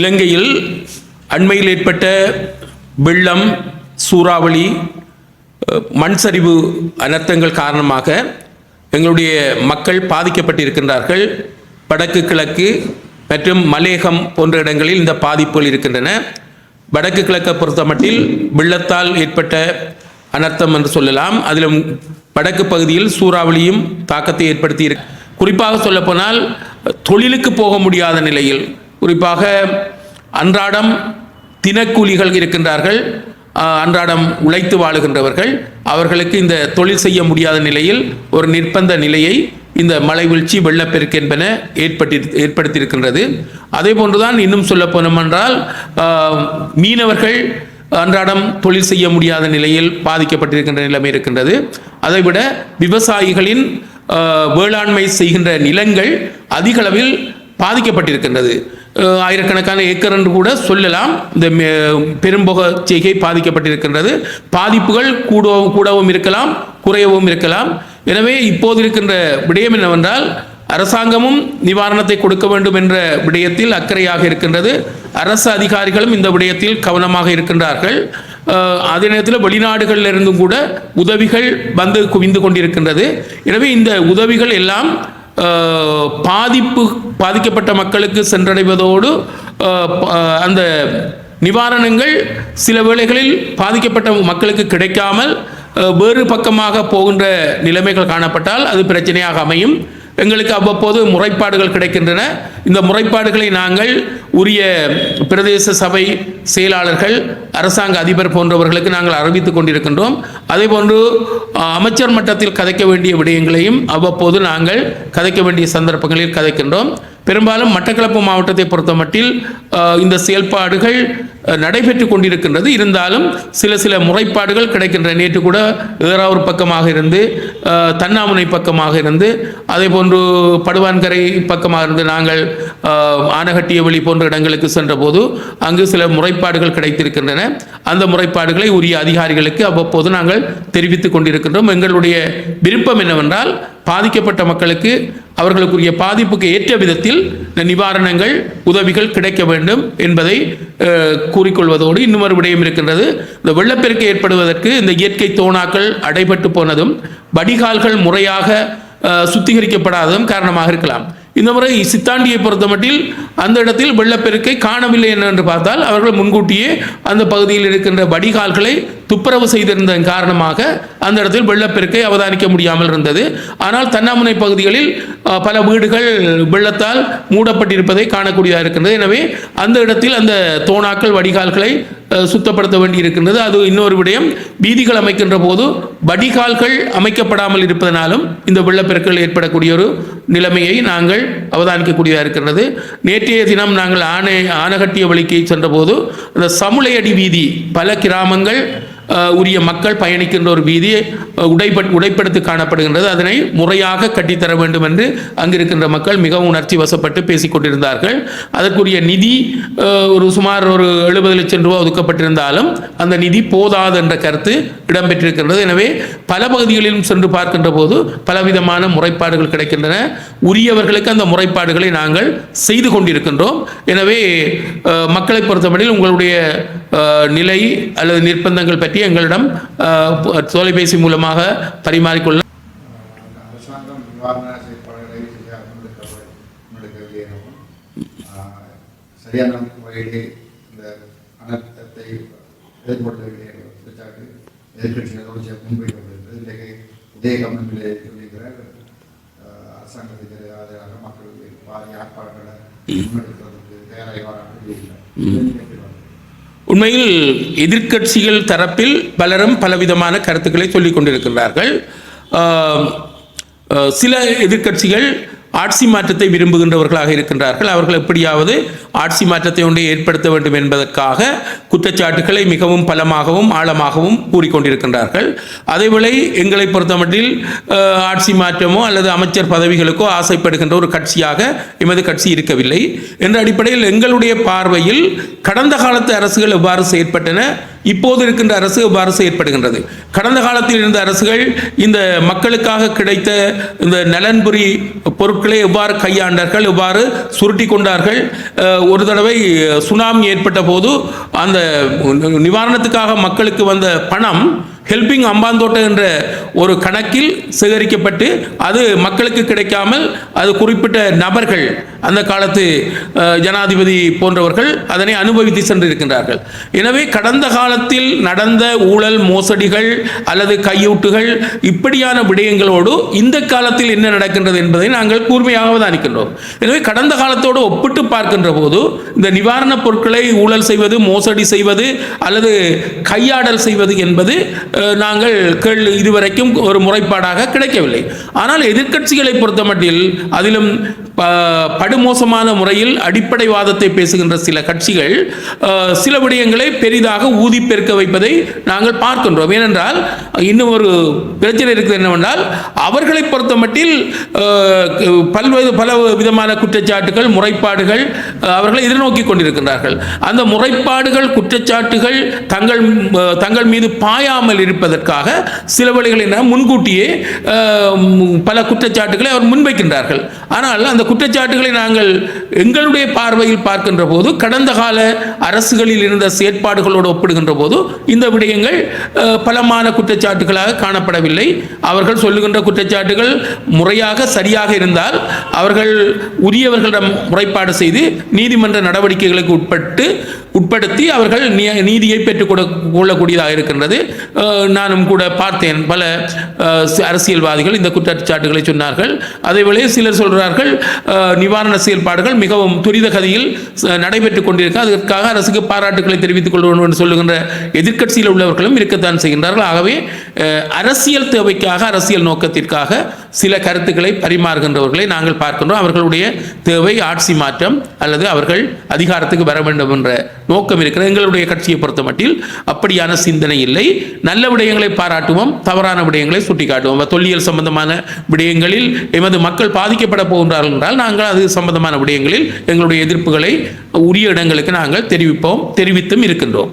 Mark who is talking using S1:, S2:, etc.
S1: இலங்கையில் அண்மையில் ஏற்பட்ட வெள்ளம் சூறாவளி மண் சரிவு அனர்த்தங்கள் காரணமாக எங்களுடைய மக்கள் பாதிக்கப்பட்டிருக்கின்றார்கள். வடக்கு கிழக்கு மற்றும் மலேகம் போன்ற இடங்களில் இந்த பாதிப்புகள் இருக்கின்றன. வடக்கு கிழக்கை பொறுத்தமட்டில் வெள்ளத்தால் ஏற்பட்ட அனர்த்தம் என்று சொல்லலாம். அதிலும் வடக்கு பகுதியில் சூறாவளியும் தாக்கத்தை ஏற்படுத்தி குறிப்பாக சொல்லப்போனால் தொழிலுக்கு போக முடியாத நிலையில் குறிப்பாக அன்றாடம் தினக்கூலிகள் இருக்கின்றார்கள் அன்றாடம் உழைத்து வாழுகின்றவர்கள் அவர்களுக்கு இந்த தொழில் செய்ய முடியாத நிலையில் ஒரு நிர்பந்த நிலையை இந்த மழை வீழ்ச்சி வெள்ளப்பெருக்கு என்பன ஏற்பட்டி ஏற்படுத்தியிருக்கின்றது. அதே போன்றுதான் இன்னும் சொல்ல போனோமென்றால் என்றால் மீனவர்கள் அன்றாடம் தொழில் செய்ய முடியாத நிலையில் பாதிக்கப்பட்டிருக்கின்ற நிலைமை இருக்கின்றது. அதைவிட விவசாயிகளின் வேளாண்மை செய்கின்ற நிலங்கள் அதிகளவில் பாதிக்கப்பட்டிருக்கின்றது. ஆயிரக்கணக்கான ஏக்கர் என்று கூட சொல்லலாம். இந்த மே- பெரும்பொக செய்கை பாதிக்கப்பட்டிருக்கின்றது. பாதிப்புகள் கூடவும் கூடவும் இருக்கலாம் குறையவும் இருக்கலாம். எனவே இப்போது இருக்கின்ற விடயம் என்னவென்றால் அரசாங்கமும் நிவாரணத்தை கொடுக்க வேண்டும் என்ற விடயத்தில் அக்கறையாக இருக்கின்றது. அரசு அதிகாரிகளும் இந்த விடயத்தில் கவனமாக இருக்கின்றார்கள். அதே நேரத்தில் வெளிநாடுகளில் இருந்தும் கூட உதவிகள் வந்து குவிந்து கொண்டிருக்கின்றது. எனவே இந்த உதவிகள் எல்லாம் பாதிப்பு பாதிக்கப்பட்ட மக்களுக்கு சென்றடைவதோடு அந்த நிவாரணங்கள் சில வேளைகளில் பாதிக்கப்பட்ட மக்களுக்கு கிடைக்காமல் வேறு பக்கமாக போகின்ற நிலைமைகள் காணப்பட்டால் அது பிரச்சனையாக அமையும். எங்களுக்கு அவ்வப்போது முறைப்பாடுகள் கிடைக்கின்றன. இந்த முறைப்பாடுகளை நாங்கள் உரிய பிரதேச சபை செயலாளர்கள் அரசாங்க அதிபர் போன்றவர்களுக்கு நாங்கள் அறிவித்துக் கொண்டிருக்கின்றோம். அதே போன்று அமைச்சர் மட்டத்தில் கதைக்க வேண்டிய விடயங்களையும் அவ்வப்போது நாங்கள் கதைக்க வேண்டிய சந்தர்ப்பங்களில் கதைக்கின்றோம். பெரும்பாலும் மட்டக்களப்பு மாவட்டத்தை பொறுத்தமட்டில் இந்த செயல்பாடுகள் நடைபெற்று கொண்டிருக்கின்றது. இருந்தாலும் சில சில முறைப்பாடுகள் கிடைக்கின்ற நேற்று கூட ஏறாவூர் பக்கமாக இருந்து தன்னாமுனை பக்கமாக இருந்து அதே போன்று படுவான்கரை பக்கமாக இருந்து நாங்கள் ஆனகட்டிய வழி போன்ற இடங்களுக்கு சென்றபோது அங்கு சில முறைப்பாடுகள் கிடைத்திருக்கின்றன. அந்த முறைப்பாடுகளை உரிய அதிகாரிகளுக்கு அவ்வப்போது நாங்கள் தெரிவித்துக் கொண்டிருக்கின்றோம். எங்களுடைய விருப்பம் என்னவென்றால் பாதிக்கப்பட்ட மக்களுக்கு அவர்களுக்குரிய பாதிப்புக்கு ஏற்ற விதத்தில் இந்த நிவாரணங்கள் உதவிகள் கிடைக்க வேண்டும் என்பதை கூறிக்கொள்வதோடு இன்னும் ஒரு விடயம் இருக்கின்றது. இந்த வெள்ளப்பெருக்கு ஏற்படுவதற்கு இந்த இயற்கை தோணாக்கள் அடைபட்டு போனதும் வடிகால்கள் முறையாக சுத்திகரிக்கப்படாததும் காரணமாக இருக்கலாம். இந்த முறை சித்தாண்டியை பொறுத்தமட்டில் அந்த இடத்தில் வெள்ளப்பெருக்கை காணவில்லை என்று பார்த்தால் அவர்கள் முன்கூட்டியே அந்த பகுதியில் இருக்கின்ற வடிகால்களை துப்புரவு செய்திருந்ததன் காரணமாக அந்த இடத்தில் வெள்ளப்பெருக்கை அவதானிக்க முடியாமல் இருந்தது. ஆனால் தன்னாமுனை பகுதிகளில் பல வீடுகள் வெள்ளத்தால் மூடப்பட்டிருப்பதை காணக்கூடியதாக இருக்கின்றது. எனவே அந்த இடத்தில் அந்த தோணாக்கள் வடிகால்களை சுத்தப்படுத்த வேண்டி இருக்கின்றது அது இன்னொரு விடயம். வீதிகள் அமைக்கின்ற போது வடிகால்கள் அமைக்கப்படாமல் இருப்பதனாலும் இந்த வெள்ளப்பெருக்கள் ஏற்படக்கூடிய ஒரு நிலைமையை நாங்கள் அவதானிக்கக்கூடியதாக இருக்கின்றது. நேற்றைய தினம் நாங்கள் ஆனை ஆனகட்டிய வழிக்கு சென்றபோது அந்த சமுளையடி வீதி பல கிராமங்கள் உரிய மக்கள் பயணிக்கின்ற ஒரு வீதி அஹ், உடைப்பட் உடைப்படுத்தி காணப்படுகின்றது. அதனை முறையாக கட்டித்தர வேண்டும் என்று அங்கிருக்கின்ற மக்கள் மிகவும் உணர்ச்சி வசப்பட்டு பேசிக்கொண்டிருந்தார்கள் அதற்குரிய நிதி ஒரு சுமார் ஒரு எழுபது லட்சம் ரூபாய் ஒதுக்கப்பட்டிருந்தாலும் அந்த நிதி போதாது என்ற கருத்து இடம்பெற்றிருக்கின்றது. எனவே பல பகுதிகளிலும் சென்று பார்க்கின்ற போது பலவிதமான முறைப்பாடுகள் கிடைக்கின்றன. உரியவர்களுக்கு அந்த முறைப்பாடுகளை நாங்கள் செய்து கொண்டிருக்கின்றோம். எனவே மக்களை பொறுத்தவரையில் உங்களுடைய நிலை அல்லது நிர்பந்தங்கள் பற்றி எங்களிடம் தொலைபேசி மூலமாக பரிமாறிக்கொள்ள
S2: சரியான முறையிலே இந்த அனர்த்தத்தை ஏற்படுத்தவில்லை என்ற குற்றச்சாட்டு எதிர்கட்சியினர் தொடர்ச்சியாக முன்வைத்து வருகிறது இன்றைக்கு உதயகமனிலே சொல்லுகிறார் ஆஹ், அரசாங்கத்துக்கு ஆதரவாக மக்கள் பாதி ஆர்ப்பாட்டங்களை முன்னெடுக்கிறதுக்கு தயாராகி வராங்க
S1: உண்மையில் எதிர்க்கட்சிகள் தரப்பில் பலரும் பலவிதமான கருத்துக்களை சொல்லிக் கொண்டிருக்கிறார்கள். சில எதிர்க்கட்சிகள் ஆட்சி மாற்றத்தை விரும்புகின்றவர்களாக இருக்கின்றார்கள். அவர்கள் எப்படியாவது ஆட்சி மாற்றத்தை ஒன்றை ஏற்படுத்த வேண்டும் என்பதற்காக குற்றச்சாட்டுகளை மிகவும் பலமாகவும் ஆழமாகவும் கூறிக்கொண்டிருக்கின்றார்கள். அதேவேளை எங்களை பொறுத்தமட்டில் ஆட்சி மாற்றமோ அல்லது அமைச்சர் பதவிகளுக்கோ ஆசைப்படுகின்ற ஒரு கட்சியாக எமது கட்சி இருக்கவில்லை. என்ற அடிப்படையில் எங்களுடைய பார்வையில் கடந்த காலத்து அரசுகள் எவ்வாறு செயற்பட்டன? இப்போது இருக்கின்ற அரசு அரசு ஏற்படுகின்றது கடந்த காலத்தில் இருந்த அரசுகள் இந்த மக்களுக்காக கிடைத்த இந்த நலன்புரி பொருட்களை எவ்வாறு கையாண்டார்கள் எவ்வாறு சுருட்டி கொண்டார்கள்? ஒரு தடவை சுனாமி ஏற்பட்ட போது அந்த நிவாரணத்துக்காக மக்களுக்கு வந்த பணம் ஹெல்பிங் அம்பாந்தோட்டை என்ற ஒரு கணக்கில் சேகரிக்கப்பட்டு அது மக்களுக்கு கிடைக்காமல் அது குறிப்பிட்ட நபர்கள் அந்த காலத்து ஜனாதிபதி போன்றவர்கள் அதனை அனுபவித்து சென்றிருக்கின்றார்கள். எனவே கடந்த காலத்தில் நடந்த ஊழல் மோசடிகள் அல்லது கையூட்டுகள் இப்படியான விடயங்களோடு இந்த காலத்தில் என்ன நடக்கின்றது என்பதை நாங்கள் கூர்மையாக அவதானிக்கின்றோம். எனவே கடந்த காலத்தோடு ஒப்பிட்டு பார்க்கின்ற போது இந்த நிவாரணப் பொருட்களை ஊழல் செய்வது மோசடி செய்வது அல்லது கையாடல் செய்வது என்பது நாங்கள் கேள் இதுவரைக்கும் ஒரு முறைப்பாடாக கிடைக்கவில்லை. ஆனால் எதிர்க்கட்சிகளை பொறுத்தமட்டில் அதிலும் ப- படுமோசமான முறையில் அடிப்படைவாதத்தை பேசுகின்ற சில கட்சிகள் சில விடயங்களை பெரிதாக ஊதி பெருக்க வைப்பதை நாங்கள் பார்க்கின்றோம். ஏனென்றால் இன்னும் ஒரு பிரச்சனை இருக்குது என்னவென்றால் அவர்களை பொறுத்தமட்டில் பல்வேறு பல விதமான குற்றச்சாட்டுகள் முறைப்பாடுகள் அவர்களை எதிர்நோக்கி கொண்டிருக்கின்றார்கள். அந்த முறைப்பாடுகள் குற்றச்சாட்டுகள் தங்கள் தங்கள் மீது பாயாமல் இருப்பதற்காக சில வழிகளில் என்ன முன்கூட்டியே பல குற்றச்சாட்டுகளை அவர் முன்வைக்கின்றார்கள். ஆனால் அந்த குற்றச்சாட்டுகளை நாங்கள் எங்களுடைய பார்வையில் பார்க்கின்ற போது கடந்த கால அரசுகளில் இருந்த செயற்பாடுகளோடு ஒப்பிடுகின்ற போது இந்த விடயங்கள் பலமான குற்றச்சாட்டுகளாக காணப்படவில்லை. அவர்கள் சொல்லுகின்ற குற்றச்சாட்டுகள் முறையாக சரியாக இருந்தால் அவர்கள் உரியவர்களிடம் முறைப்பாடு செய்து நீதிமன்ற நடவடிக்கைகளுக்கு உட்பட்டு உட்படுத்தி அவர்கள் நீதியை பெற்றுக் கொட- கொள்ளக்கூடியதாக இருக்கின்றது. நானும் கூட பார்த்தேன். பல அரசியல்வாதிகள் இந்த குற்றச்சாட்டுகளை சொன்னார்கள். அதேவேளை சிலர் சொல்கிறார்கள் நிவாரண செயல்பாடுகள் மிகவும் துரித கதியில் நடைபெற்றுக் கொண்டிருக்க அதற்காக அரசுக்கு பாராட்டுகளை தெரிவித்துக் கொள்வோம் என்று சொல்லுகின்ற எதிர்க்கட்சியில் உள்ளவர்களும் இருக்கத்தான் செய்கின்றார்கள். ஆகவே அரசியல் தேவைக்காக அரசியல் நோக்கத்திற்காக சில கருத்துக்களை பரிமாறுகின்றவர்களை நாங்கள் பார்க்கின்றோம். அவர்களுடைய தேவை ஆட்சி மாற்றம் அல்லது அவர்கள் அதிகாரத்துக்கு வர வேண்டும் என்ற நோக்கம் இருக்கிறது. எங்களுடைய கட்சியை பொறுத்த மட்டில் அப்படியான சிந்தனை இல்லை. நல்ல விடயங்களை பாராட்டுவோம் தவறான விடயங்களை சுட்டிக்காட்டுவோம். தொல்லியல் சம்பந்தமான விடயங்களில் எமது மக்கள் பாதிக்கப்பட போகின்றார்கள் என்றால் நாங்கள் அது சம்பந்தமான விடயங்களில் எங்களுடைய எதிர்ப்புகளை உரிய இடங்களுக்கு நாங்கள் தெரிவிப்போம் தெரிவித்தும் இருக்கின்றோம்.